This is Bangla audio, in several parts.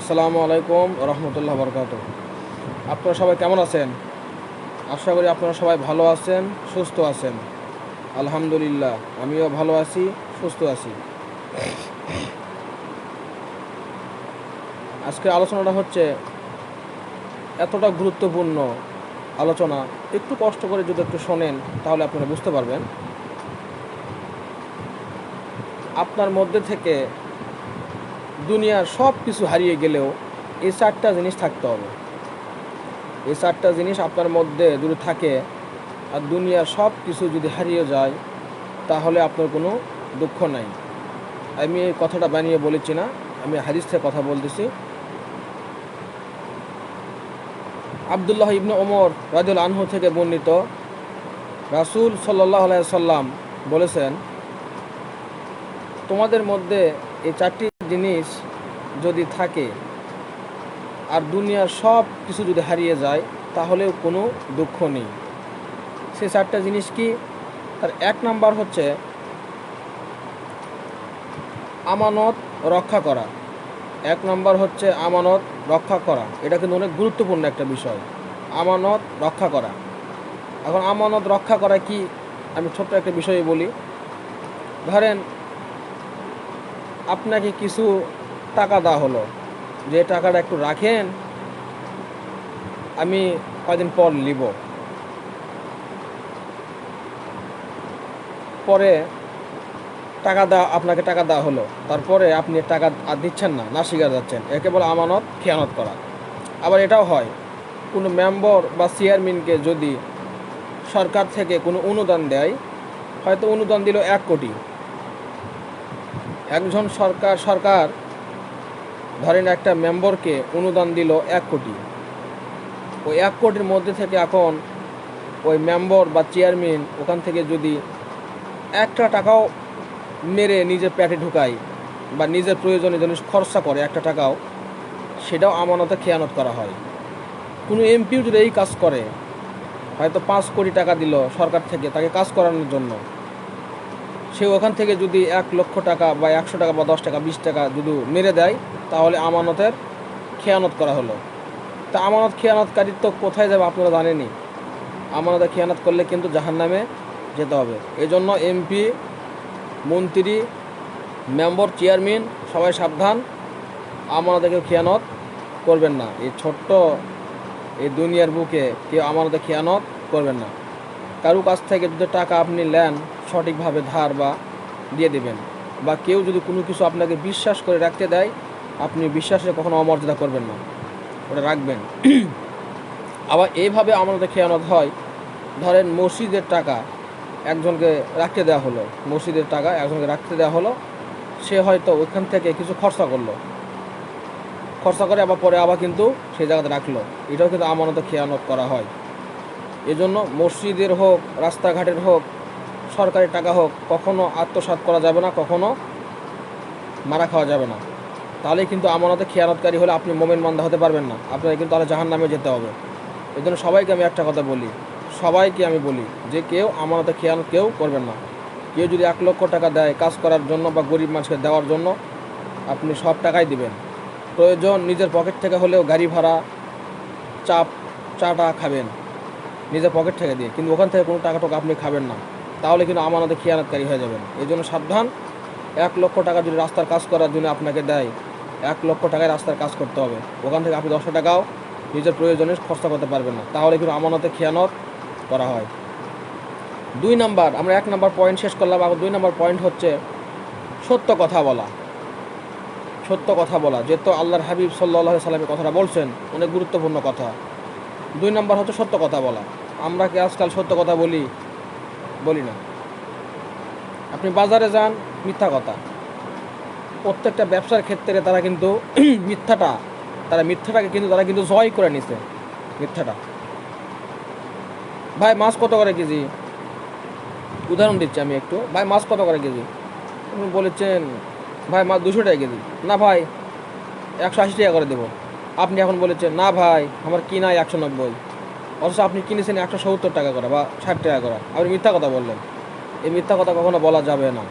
আসসালামু আলাইকুম রহমতুল্লাহ বরকাত। আপনারা সবাই কেমন আছেন? আশা করি আপনারা সবাই ভালো আছেন, সুস্থ আছেন। আলহামদুলিল্লাহ, আমিও ভালো আছি, সুস্থ আছি। আজকে আলোচনাটা হচ্ছে এতটা গুরুত্বপূর্ণ আলোচনা। একটু কষ্ট করে যদি একটু শোনেন, তাহলে আপনারা বুঝতে পারবেন। আপনার মধ্যে থেকে দুনিয়ার সব কিছু হারিয়ে গেলেও এই চারটা জিনিস থাকতে হবে। এই চারটা জিনিস আপনার মধ্যে যদি থাকে আর দুনিয়ার সব কিছু যদি হারিয়ে যায়, তাহলে আপনার কোনো দুঃখ নাই। আমি এই কথাটা বানিয়ে বলেছি না, আমি হাদিস থেকে কথা বলতেছি। আবদুল্লাহ ইবনে ওমর রাজুল আনহু থেকে বর্ণিত রাসুল সাল্লাহ সাল্লাম বলেছেন, তোমাদের মধ্যে এই চারটি জিনিস যদি থাকে আর দুনিয়ার সব কিছু যদি হারিয়ে যায়, তাহলেও কোনো দুঃখ নেই। সে চারটা জিনিস কি? তার এক নাম্বার হচ্ছে আমানত রক্ষা করা। এক নম্বর হচ্ছে আমানত রক্ষা করা। এটা কিন্তু অনেক গুরুত্বপূর্ণ একটা বিষয়। আমানত রক্ষা করা। এখন আমানত রক্ষা করা কি? আমি ছোট্ট একটা বিষয়ে বলি। ধরেন আপনাকে কিছু টাকা দেওয়া হলো। যে টাকাটা একটু রাখেন, আমি কয়দিন পর নিব। পরে টাকা দেওয়া, আপনাকে টাকা দেওয়া হলো। তারপরে আপনি টাকা আর দিচ্ছেন না না শিকার যাচ্ছেন একে বলে আমানত, খেয়ানত করা। আবার এটাও হয়, কোনো মেম্বার বা চেয়ারম্যানকে যদি সরকার থেকে কোনো অনুদান দেয়, হয়তো অনুদান দিল এক কোটি। একজন সরকার সরকার, ধরেন একটা মেম্বরকে অনুদান দিল এক কোটি। ওই এক কোটির মধ্যে থেকে এখন ওই মেম্বর বা চেয়ারম্যান ওখান থেকে যদি একটা টাকাও মেরে নিজের প্যাটে ঢুকায় বা নিজের প্রয়োজনে জিনিস খরচা করে একটা টাকাও, সেটাও আমানতে খেয়ানত করা হয়। কোনো এমপিও যদি এই কাজ করে, হয়তো পাঁচ কোটি টাকা দিল সরকার থেকে তাকে কাজ করানোর জন্য। সে ওখান থেকে যদি এক লক্ষ টাকা বা একশো টাকা বা দশ টাকা, বিশ টাকা যদি মেরে দেয়, তাহলে আমানতের খেয়ানত করা হলো। তা আমানত খেয়ানতকারী তো কোথায় যাবে আপনারা জানেনই। আমানতে খেয়ানত করলে কিন্তু জাহান নামে যেতে হবে। এই জন্য এমপি, মন্ত্রী, মেম্বার, চেয়ারম্যান, সবাই সাবধান আমানতকে খেয়ানত করবেন না। এই ছোট্ট এই দুনিয়ার বুকে কেউ আমানতে খেয়ানত করবেন না। কারও কাছ থেকে যদি টাকা আপনি নেন সঠিকভাবে ধার বা দিয়ে দেবেন। বা কেউ যদি কোনো কিছু আপনাকে বিশ্বাস করে রাখতে দেয়, আপনি বিশ্বাসে কখনো অমর্যাদা করবেন না। ওটা রাখবেন। আবার এইভাবে আমাদের খেয়ানত হয়, ধরেন মসজিদের টাকা একজনকে রাখতে দেওয়া হলো, মসজিদের টাকা একজনকে রাখতে দেওয়া হলো, সে হয়তো ওইখান থেকে কিছু খরচা করল। খরচা করে আবার পরে আবার কিন্তু সেই জায়গাতে রাখল। এটাও কিন্তু আমানত খেয়ানত করা হয়। এজন্য মসজিদের হোক, রাস্তাঘাটের হোক সরকারি টাকা হোক, কখনো আত্মসাৎ করা যাবে না, কখনো মারা খাওয়া যাবে না। তাহলে কিন্তু আমানতে খেয়ানতকারী হলে আপনি মোমেন মন্দা হতে পারবেন না। আপনাকে কিন্তু তাহলে জাহান নামে যেতে হবে। এই জন্য সবাইকে আমি একটা কথা বলি। সবাইকে আমি বলি যে কেউ আমানতে খেয়ানত কেউ করবেন না। কেউ যদি এক লক্ষ টাকা দেয় কাজ করার জন্য বা গরিব মানুষকে দেওয়ার জন্য, আপনি সব টাকাই দিবেন। প্রয়োজন নিজের পকেট থেকে হলেও গাড়ি ভাড়া, চাপ চাটা খাবেন। নিজের পকেট থেকে দিয়ে। কিন্তু ওখান থেকে কোনো টাকা টাকা আপনি খাবেন না। তাহলে কিন্তু আমানতে খেয়ানতকারী হয়ে যাবেন। এই জন্য সাবধান। এক লক্ষ টাকা যদি রাস্তার কাজ করার জন্য আপনাকে দেয়, এক লক্ষ টাকায় রাস্তার কাজ করতে হবে। ওখান থেকে আপনি দশশো টাকাও নিজের প্রয়োজনে খরচা করতে পারবেন না। তাহলে কিন্তু আমানতে খেয়ানত করা হয়। দুই নাম্বার, আমরা এক নাম্বার পয়েন্ট শেষ করলাম। আবার দুই নাম্বার পয়েন্ট হচ্ছে সত্য কথা বলা। সত্য কথা বলা যেহেতু আল্লাহর হাবিব সাল্লাহ সাল্লামের কথাটা বলছেন, অনেক গুরুত্বপূর্ণ কথা। দুই নাম্বার হচ্ছে সত্য কথা বলা। আমরা কি আজকাল সত্য কথা বলি? বলি না। আপনি বাজারে যান, মিথ্যা কথা। প্রত্যেকটা ব্যবসার ক্ষেত্রে তারা কিন্তু মিথ্যাটা, তারা মিথ্যাটাকে কিন্তু, তারা কিন্তু জয় করে নিছে, মিথ্যাটা। ভাই, মাছ কত করে কেজি? উদাহরণ দিচ্ছি আমি একটু। ভাই, মাছ কত করে কেজি? আপনি বলেছেন, ভাই, মাছ দুশো টাকা কেজি। না ভাই, একশো আশি টাকা করে দেবো। আপনি এখন বলেছেন, না ভাই, আমার কিনা একশো নব্বই। অথচ আপনি কিনেছেন একশো সত্তর টাকা করে বা ষাট টাকা করে। আপনি মিথ্যা কথা বললেন। এই মিথ্যা কথা কখনো বলা যাবে না।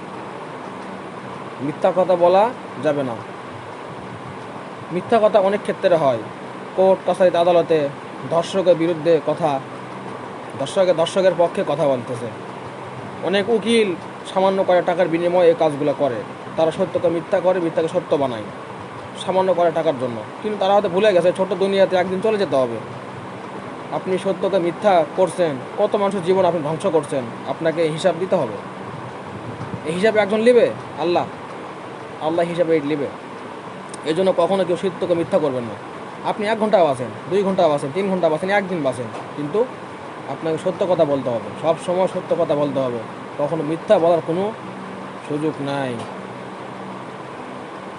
মিথ্যা কথা বলা যাবে না। মিথ্যা কথা অনেক ক্ষেত্রে হয়। কোর্ট, কাছারিতে, আদালতে দর্শকের বিরুদ্ধে কথা, দর্শকের দর্শকের পক্ষে কথা বলতেছে। অনেক উকিল সামান্য কয়েক টাকার বিনিময়ে এই কাজগুলো করে। তারা সত্যকে মিথ্যা করে, মিথ্যাকে সত্য বানায়। সামান্য কয়েক টাকার জন্য। কিন্তু তারা হয়তো ভুলে গেছে ছোট্ট দুনিয়াতে একদিন চলে যেতে হবে। আপনি সত্যকে মিথ্যা করছেন, কত মানুষের জীবন আপনি ধ্বংস করছেন? আপনাকে হিসাব দিতে হবে। এই হিসাবে একজন নেবে? আল্লাহ। আল্লাহ হিসাবে এই লিবে এই জন্য কখনো কেউ সত্যকে মিথ্যা করবেন না। আপনি এক ঘণ্টা বাসেন দুই ঘণ্টা বাসেন তিন ঘণ্টা বাসেন একদিন বাসেন কিন্তু আপনাকে সত্য কথা বলতে হবে। সব সময় সত্য কথা বলতে হবে। কখনো মিথ্যা বলার কোনো সুযোগ নাই।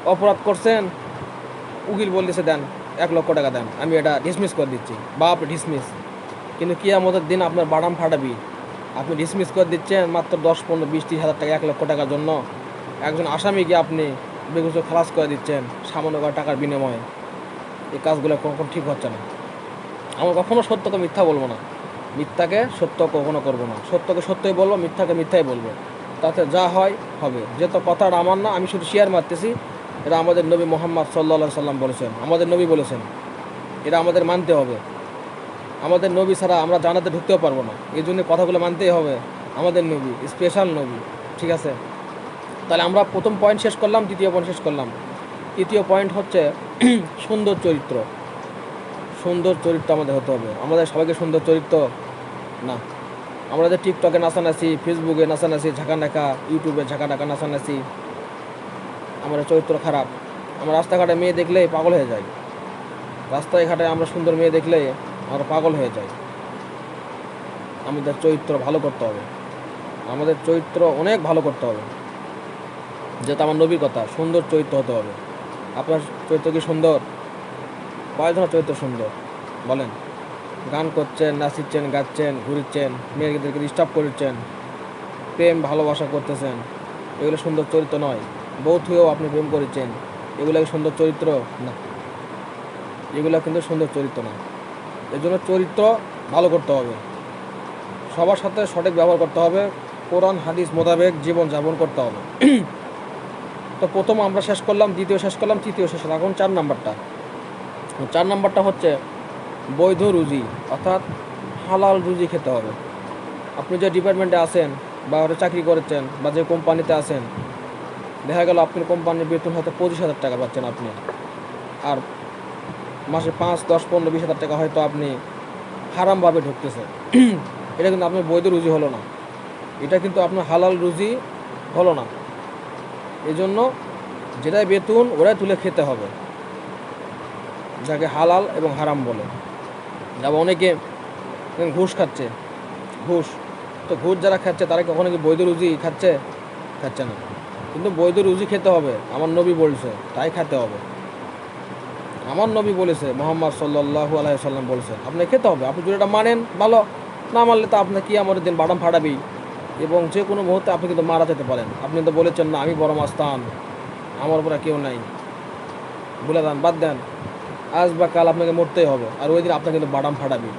অপরাধ করছেন, উকিল বলতেছে, দেন। এক লক্ষ টাকা দেন। আমি এটা ডিসমিস করে দিচ্ছি। বাপ ডিসমিস কিন্তু কিয়ামতের দিন আপনার বাদাম ফাটাবি। আপনি ডিসমিস করে দিচ্ছেন মাত্র দশ, পনেরো, বিশ, ত্রিশ হাজার টাকা, এক লক্ষ টাকার জন্য। একজন আসামিকে আপনি বেগুসো খালাস করে দিচ্ছেন সামান্য কয়েক টাকার বিনিময়ে। এই কাজগুলো কখন ঠিক হচ্ছে না। আমরা কখনো সত্যকে মিথ্যা বলব না। মিথ্যাকে সত্য কখনো করব না। সত্যকে সত্যই বলব, মিথ্যাকে মিথ্যাই বলব। তাতে যা হয় হবে। যেহেতু কথাটা আমার না, আমি শুধু শেয়ার মারতেছি। এটা আমাদের নবী মোহাম্মদ সাল্লা সাল্লাম বলেছেন, আমাদের নবী বলেছেন। এটা আমাদের মানতে হবে। আমাদের নবী ছাড়া আমরা জানাতে ঢুকতেও পারব না। এই জন্য কথাগুলো মানতেই হবে, আমাদের নবী স্পেশাল নবী, ঠিক আছে? তাহলে আমরা প্রথম পয়েন্ট শেষ করলাম, দ্বিতীয় পয়েন্ট শেষ করলাম। তৃতীয় পয়েন্ট হচ্ছে সুন্দর চরিত্র। সুন্দর চরিত্র আমাদের হতে হবে। আমাদের সবাইকে সুন্দর চরিত্র? না। আমরা যে টিকটকে নাচানাচি ফেসবুকে নাচানাচি, ঝাঁকানাকা ইউটিউবে ঝাঁকানাকা, নাচানাচি আমাদের চরিত্র খারাপ। আমরা রাস্তাঘাটে মেয়ে দেখলেই পাগল হয়ে যাই। রাস্তায় ঘাটে আমরা সুন্দর মেয়ে দেখলে আমরা পাগল হয়ে যাই। আমাদের চরিত্র ভালো করতে হবে। আমাদের চরিত্র অনেক ভালো করতে হবে। যেটা আমার নবীর কথা, সুন্দর চরিত্র হতে হবে। আপনার চরিত্র কি সুন্দর? কয়জনের চরিত্র সুন্দর। বলেন। গান করছেন নাচিচ্ছেন গাচ্ছেন ঘুরিচ্ছেন মেয়েদেরকে ডিস্টার্ব করছেন, প্রেম, ভালোবাসা করতেছেন। এগুলো সুন্দর চরিত্র নয়। বৌথ হয়েও আপনি প্রেম করেছেন। এগুলো সুন্দর চরিত্র? না। এগুলো কিন্তু সুন্দর চরিত্র না। এর জন্য চরিত্র ভালো করতে হবে। সবার সাথে সঠিক ব্যবহার করতে হবে। কোরআন, হাদিস মোতাবেক জীবন যাপন করতে হবে। তো প্রথম আমরা শেষ করলাম, দ্বিতীয় শেষ করলাম, তৃতীয় শেষ এখন চার নাম্বারটা। চার নাম্বারটা হচ্ছে বৈধ রুজি, অর্থাৎ হালাল রুজি খেতে হবে। আপনি যে ডিপার্টমেন্টে আছেন বা চাকরি করেছেন বা যে কোম্পানিতে আছেন দেখা গেল আপনার কোম্পানির বেতন হয়তো পঁচিশ হাজার টাকা পাচ্ছেন আপনি। আর মাসে পাঁচ, দশ, পনেরো, বিশ হাজার টাকা হয়তো আপনি হারামভাবে ঢুকতেছে। এটা কিন্তু আপনার বৈধ রুজি হলো না। এটা কিন্তু আপনার হালাল রুজি হলো না। এই জন্য যেটাই বেতন ওরাই তুলে খেতে হবে। যাকে হালাল এবং হারাম বলে। যেমন অনেকে ঘুষ খাচ্ছে। ঘুষ। তো ঘুষ যারা খাচ্ছে, তারা কখনো কি বৈধ রুজি খাচ্ছে? খাচ্ছে না। কিন্তু বৈধ রুজি খেতে হবে। আমার নবী বলছে, তাই খেতে হবে। আমার নবী বলেছে, মোহাম্মদ সাল্লাহু আলাইসাল্লাম বলছে, আপনি খেতে হবে। আপনি যদি এটা মানেন, ভালো। না মানলে তো আপনার কি আমার দিন বাদাম ফাটাবি এবং যে কোনো মুহূর্তে আপনি কিন্তু মারা যেতে পারেন। আপনি তো বলেছেন না, আমি বড় মাস্তান আমার উপরে কেউ নাই। বলে দেন, বাদ দেন। আজ বা কাল আপনাকে মরতেই হবে। আর ওই দিন আপনাকে কিন্তু বাদাম ফাটাবি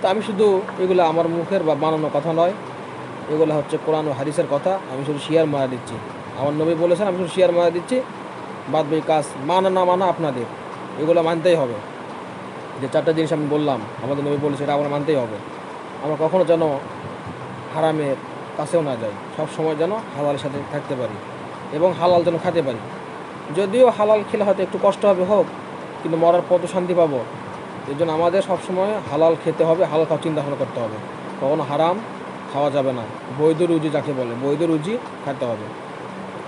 তা আমি শুধু এগুলো আমার মুখের বা বানানো কথা নয়। এগুলো হচ্ছে কোরআন ও হাদিসের কথা। আমি শুধু শেয়ার মারা দিচ্ছি। আমার নবী বলেছেন, আমি শেয়ার মারা দিচ্ছি, বাদ বাকি কাজ মানা, না মানা আপনাদের। এগুলো মানতেই হবে। যে চারটা জিনিস আমি বললাম, আমাদের নবী বলেছে, এটা আমরা মানতেই হবে। আমরা কখনো যেন হারামের কাছেও না যাই, সব সময় যেন হালালের সাথে থাকতে পারি এবং হালাল যেন খেতে পারি। যদিও হালাল খেলে হয়তো একটু কষ্ট হবে, হোক, কিন্তু মরার পর তো শান্তি পাবো। এই জন্য আমাদের সবসময় হালাল খেতে হবে, হালাল খাওয়ার চিন্তা ভাবনা করতে হবে। কখনো হারাম খাওয়া যাবে না। বৈধ রুজি যাকে বলে, বৈধ রুজি খেতে হবে।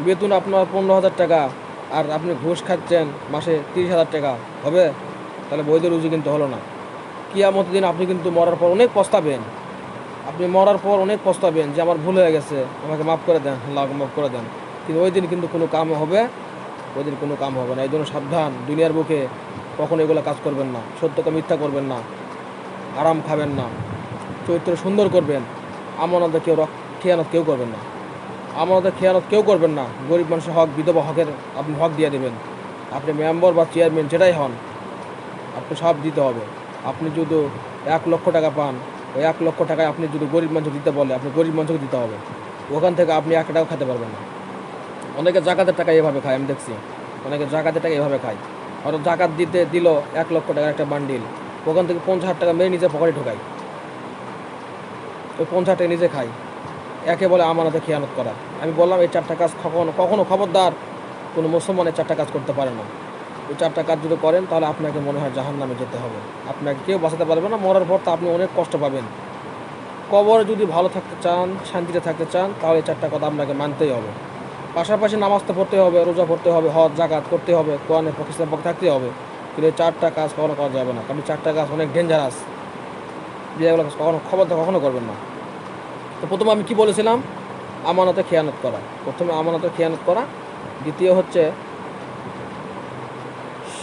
বেতন আপনার পনেরো হাজার টাকা আর আপনি ঘুষ খাচ্ছেন মাসে তিরিশ হাজার টাকা, হবে? তাহলে বৈধ রুজি কিন্তু হলো না। কিয়ামত দিন আপনি কিন্তু মরার পর অনেক পস্তাবেন। আপনি মরার পর অনেক পস্তাবেন যে আমার ভুল হয়ে গেছে, আমাকে মাফ করে দেন আল্লাহ মাফ করে দেন। কিন্তু ওই দিন কিন্তু কোনো কাম হবে, ওই দিন কোনো কাম হবে না। এই জন্য সাবধান, দুনিয়ার বুকে কখনো এগুলো কাজ করবেন না, সত্যকে মিথ্যা করবেন না, আরাম খাবেন না, চরিত্র সুন্দর করবেন আমানতে কেউ রক খেয়ানত কেউ করবেন না। আমাদের খেয়ানত কেউ করবেন না। গরিব মানুষের হক, বিধবা হকের আপনি হক দিয়ে দেবেন। আপনি মেম্বার বা চেয়ারম্যান যেটাই হন, আপনি সব দিতে হবে। আপনি যদি এক লক্ষ টাকা পান, ওই এক লক্ষ টাকায় আপনি যদি গরিব মানুষকে দিতে বলে, আপনি গরিব মানুষকে দিতে হবে। ওখান থেকে আপনি এক টাকা খেতে পারবেন না। অনেকে জাকাতের টাকা এভাবে খায়, আমি দেখছি। অনেকে জাকাতের টাকা এভাবে খায়। হয়তো জাকাত দিতে দিল এক লক্ষ টাকার একটা বান্ডিল, ওখান থেকে পঞ্চাশ হাজার টাকা মেরে নিজে পকেটে ঢোকাই ওই পঞ্চাশ টাকা নিজে খাই একে বলে আমানতে খেয়ানত করা। আমি বললাম, এই চারটা কাজ কখনো কখনো খবরদার কোনো মুসলমানের চারটা কাজ করতে পারে না। ওই চারটা কাজ যদি করেন, তাহলে আপনাকে মনে হয় জাহান নামে যেতে হবে। আপনাকে কেউ বাঁচাতে পারবে না, মরার পর তো আপনি অনেক কষ্ট পাবেন। কবরে যদি ভালো থাকতে চান, শান্তিতে থাকতে চান, তাহলে এই চারটা কথা আপনাকে মানতেই হবে। পাশাপাশি নামাজ তো পড়তে হবে, রোজা পড়তে হবে, হজ, জাকাত করতে হবে, কোরআনের পক্ষে পক্ষে থাকতে হবে। কিন্তু এই চারটা কাজ কখনো করা যাবে না। কারণ এই চারটা কাজ অনেক ডেঞ্জারাস যেগুলো কাজ কখনো খবর তো কখনো করবেন না। তো প্রথমে আমি কি বলেছিলাম? আমানতে খেয়ানত করা। প্রথমে আমানতে খেয়ানত করা, দ্বিতীয় হচ্ছে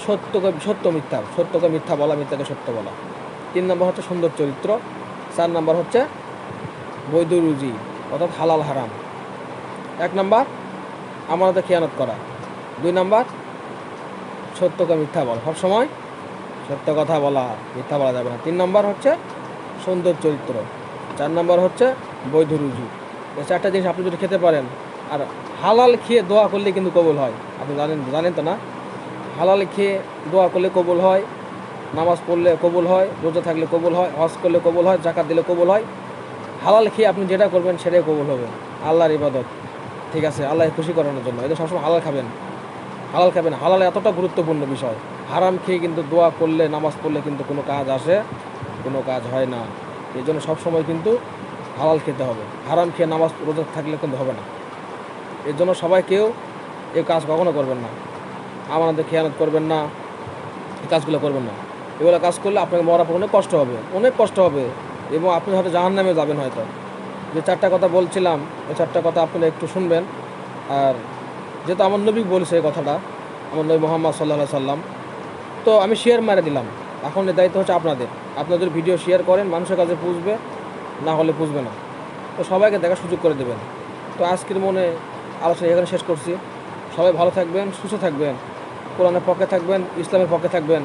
সত্যকে, সত্য মিথ্যা, সত্যকে মিথ্যা বলা, মিথ্যাকে সত্য বলা। তিন নম্বর হচ্ছে সুন্দর চরিত্র, চার নম্বর হচ্ছে বৈধ রুজি, অর্থাৎ হালাল হারাম। এক নম্বর, আমানতে খেয়ানত করা। দুই নম্বর, সত্যকে মিথ্যা বলা। সবসময় সত্য কথা বলা, মিথ্যা বলা যাবে না। তিন নম্বর হচ্ছে সুন্দর চরিত্র। চার নম্বর হচ্ছে বৈধ রুজু। এই চারটা জিনিস আপনি যদি খেতে পারেন, আর হালাল খেয়ে দোয়া করলে কিন্তু কবুল হয়। আপনি জানেন জানেন তো না? হালাল খেয়ে দোয়া করলে কবল হয়, নামাজ পড়লে কবুল হয়, রোজা থাকলে কবল হয়, হজ করলে কবল হয় জাকাত দিলে কবল হয়। হালাল খেয়ে আপনি যেটা করবেন, সেটাই কবুল হবে। আল্লাহর ইবাদত। ঠিক আছে আল্লাহ খুশি করানোর জন্য। এটা সবসময় হালাল খাবেন হালাল খাবেন। হালাল এতটা গুরুত্বপূর্ণ বিষয়। হারাম খেয়ে কিন্তু দোয়া করলে, নামাজ পড়লে কিন্তু কোনো কাজ আসে, কোনো কাজ হয় না। এই জন্য সবসময় কিন্তু হালাল খেতে হবে। হারাম খেয়ে নামাজ, রোজা থাকলে কিন্তু হবে না। এর জন্য সবাই কেউ এই কাজ কখনো করবেন না। আমাদের খেয়ানত করবেন না, এই কাজগুলো করবেন না। এগুলো কাজ করলে আপনাকে পর অনেক কষ্ট হবে, অনেক কষ্ট হবে। এবং আপনি হয়তো জাহান নামে যাবেন হয়তো। যে চারটা কথা বলছিলাম এই চারটা কথা আপনি একটু শুনবেন। আর যেহেতু আমার নবী বলছে এই কথাটা, আমার নবী মোহাম্মদ সাল্লাহ সাল্লাম, তো আমি শেয়ার মেরে দিলাম। এখন দায়িত্ব হচ্ছে আপনাদের। আপনাদের ভিডিও শেয়ার করেন, মানুষের কাছে পুষবে। না হলে বুঝবে না। তো সবাইকে দেখার সুযোগ করে দেবেন। তো আজকের মনে আলোচনা এখানে শেষ করছি। সবাই ভালো থাকবেন, সুস্থ থাকবেন, কোরআনের পক্ষে থাকবেন, ইসলামের পক্ষে থাকবেন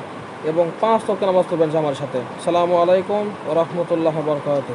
এবং পাঁচ তক্ত নামাজ পড়বেন জামার সাথে। সালামু আলাইকুম ও রহমতুল্লাহ বরকাত